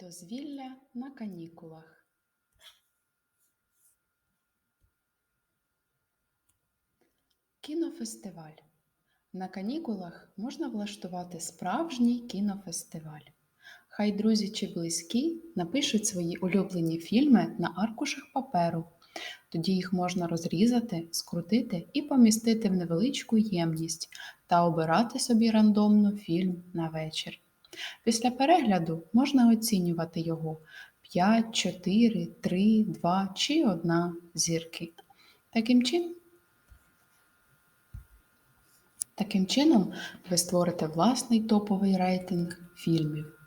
Дозвілля на канікулах. Кінофестиваль. На канікулах можна влаштувати справжній кінофестиваль. Хай друзі чи близькі напишуть свої улюблені фільми на аркушах паперу. Тоді їх можна розрізати, скрутити і помістити в невеличку ємність та обирати собі рандомно фільм на вечір. Після перегляду можна оцінювати його 5, 4, 3, 2 чи 1 зірки. Таким чином, Таким чином, ви створите власний топовий рейтинг фільмів.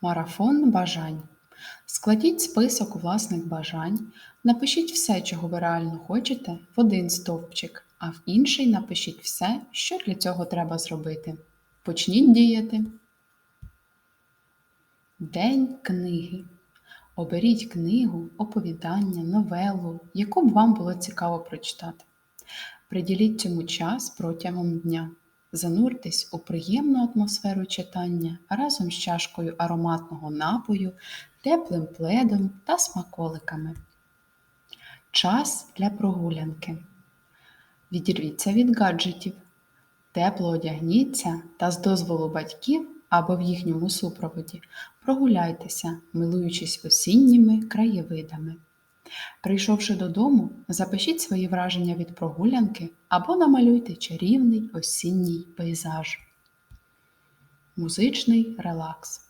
Марафон бажань. Складіть список власних бажань, напишіть все, чого ви реально хочете, в один стовпчик, а в інший напишіть все, що для цього треба зробити. Почніть діяти. День книги. Оберіть книгу, оповідання, новелу, яку б вам було цікаво прочитати. Приділіть цьому час протягом дня. Зануртесь у приємну атмосферу читання разом з чашкою ароматного напою, теплим пледом та смаколиками. Час для прогулянки. Відірвіться від гаджетів. Тепло одягніться та з дозволу батьків або в їхньому супроводі прогуляйтеся, милуючись осінніми краєвидами. Прийшовши додому, запишіть свої враження від прогулянки або намалюйте чарівний осінній пейзаж. Музичний релакс.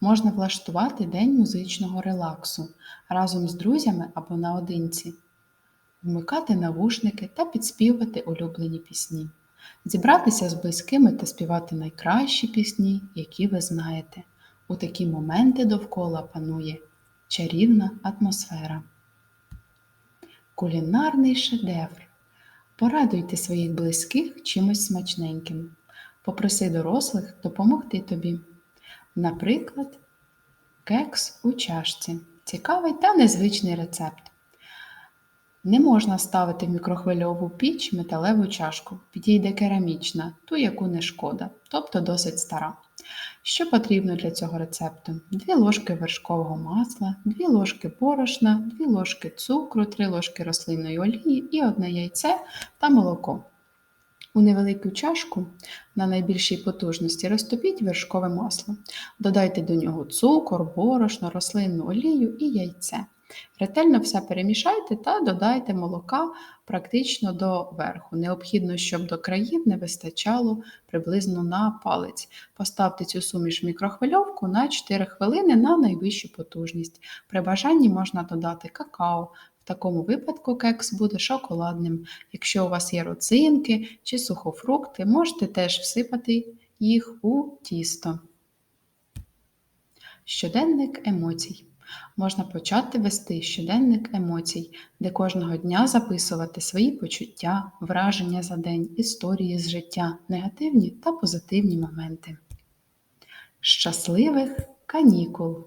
Можна влаштувати день музичного релаксу разом з друзями або наодинці, вмикати навушники та підспівувати улюблені пісні, зібратися з близькими та співати найкращі пісні, які ви знаєте. У такі моменти довкола панує чарівна атмосфера. Кулінарний шедевр. Порадуйте своїх близьких чимось смачненьким. Попроси дорослих допомогти тобі. Наприклад, кекс у чашці. Цікавий та незвичний рецепт. Не можна ставити в мікрохвильову піч металеву чашку, підійде керамічна, ту, яку не шкода, тобто досить стара. Що потрібно для цього рецепту? 2 ложки вершкового масла, 2 ложки борошна, 2 ложки цукру, 3 ложки рослинної олії і одне яйце та молоко. У невелику чашку на найбільшій потужності розтопіть вершкове масло. Додайте до нього цукор, борошно, рослинну олію і яйце. Ретельно все перемішайте та додайте молока практично до верху. Необхідно, щоб до країв не вистачало приблизно на палець. Поставте цю суміш в мікрохвильовку на 4 хвилини на найвищу потужність. При бажанні можна додати какао. В такому випадку кекс буде шоколадним. Якщо у вас є роцинки чи сухофрукти, можете теж всипати їх у тісто. Щоденник емоцій. Можна почати вести щоденник емоцій, де кожного дня записувати свої почуття, враження за день, історії з життя, негативні та позитивні моменти. Щасливих канікул!